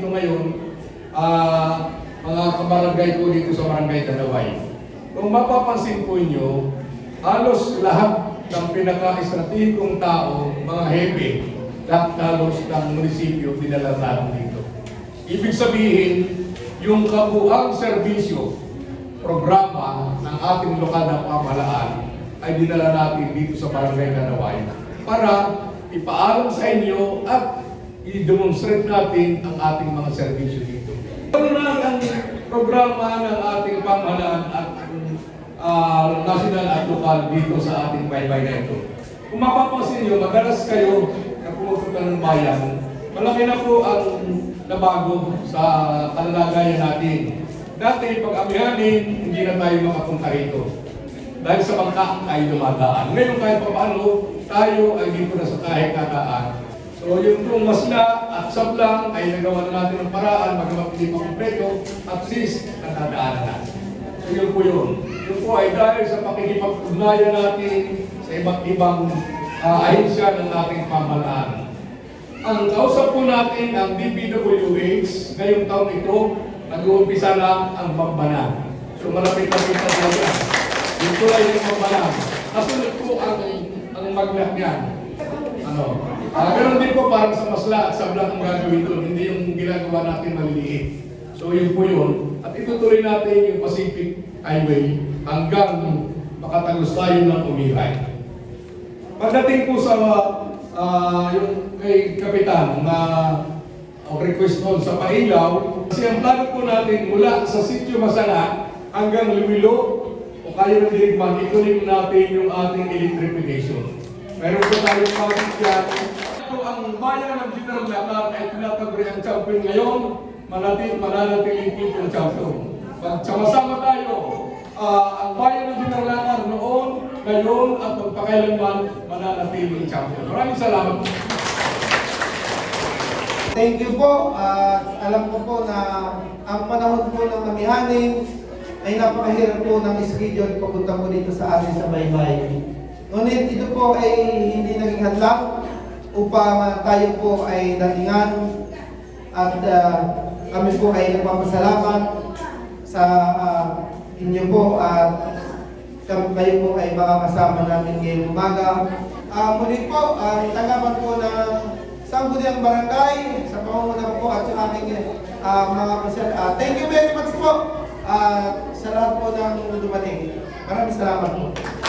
dito ngayon, ah, mga kabarangay ko dito sa Barangay Tanaway. Kung mapapansin po nyo, halos lahat ng pinaka-estratehikong tao, mga hepe, lahat ng munisipyo dinala dito. Ibig sabihin, yung kabuang serbisyo, programa ng ating lokal na pamahalaan ay dinala natin dito sa Barangay Tanaway para ipaalam sa inyo at i-demonstrate natin ang ating mga serbisyo dito. Ano na ang programa ng ating pamahalaan at ah, national at lokal dito sa ating baybay na ito. Kung mapapansin nyo, madalas kayo na pumupunta ng bayan, malaki na po ang nabago sa kalalagayan natin. Dati, pag amihanin, hindi na tayo makapunta rito. Dahil sa bangka tayo dumadaan. Ngayon kahit pa paano, tayo ay dito na sa kahit dadaan. So yung pong masla at sablang ay nagawa na natin ng paraan, magawa hindi pa kumpleto, at least natadaanan natin. So yun po yun. Yun po ay dahil sa pakikipag-ugnayan natin sa iba't ibang uh, ahensya ng ating pamahalaan. Ang kausap po natin ang DPWH ngayong taon ito, nag-uumpisa lang ang Bambanan. So malapit-lapit na po yan. Ito ay yung Bambanan. Kasunod po ang, ang magnak niyan. Ano? Ah, ganun din po parang sa masla at sabla ang gagawin hindi yung ginagawa natin maliliit. So yun po yun. At itutuloy natin yung Pacific Highway hanggang makatagos tayo ng umihay. Pagdating po sa ah, yung kay Kapitan na ang request noon sa Pailaw, kasi ang plano po natin mula sa Sitio Masala hanggang Lumilo o kaya ng Dirigman, ituloy natin yung ating electrification. Meron po tayong project yan. Ito ang bayan ng General Lakar ay tinataguri ang champion ngayon, manatit, mananatiling people champion. Pag sama-sama tayo, ah, ang bayan ng General Lakar noon, ngayon at magpakailanman mananatiling champion. Maraming salamat po. Thank you po. At alam ko po na ang panahon po ng amihanin ay napakahirap po ng schedule papunta po dito sa atin sa Baybay. Ngunit ito po ay hindi naging hadlang upang tayo po ay datingan at ah, kami po ay nagpapasalamat sa ah, inyo po at kayo po ay makakasama namin ngayong umaga. Ah, muli po, ang tanggapan po ng Sangguniang Barangay sa pamumuno po at sa aking ah, mga pasal. Ah, thank you very much po ah, sa lahat po ng dumating. Maraming salamat po.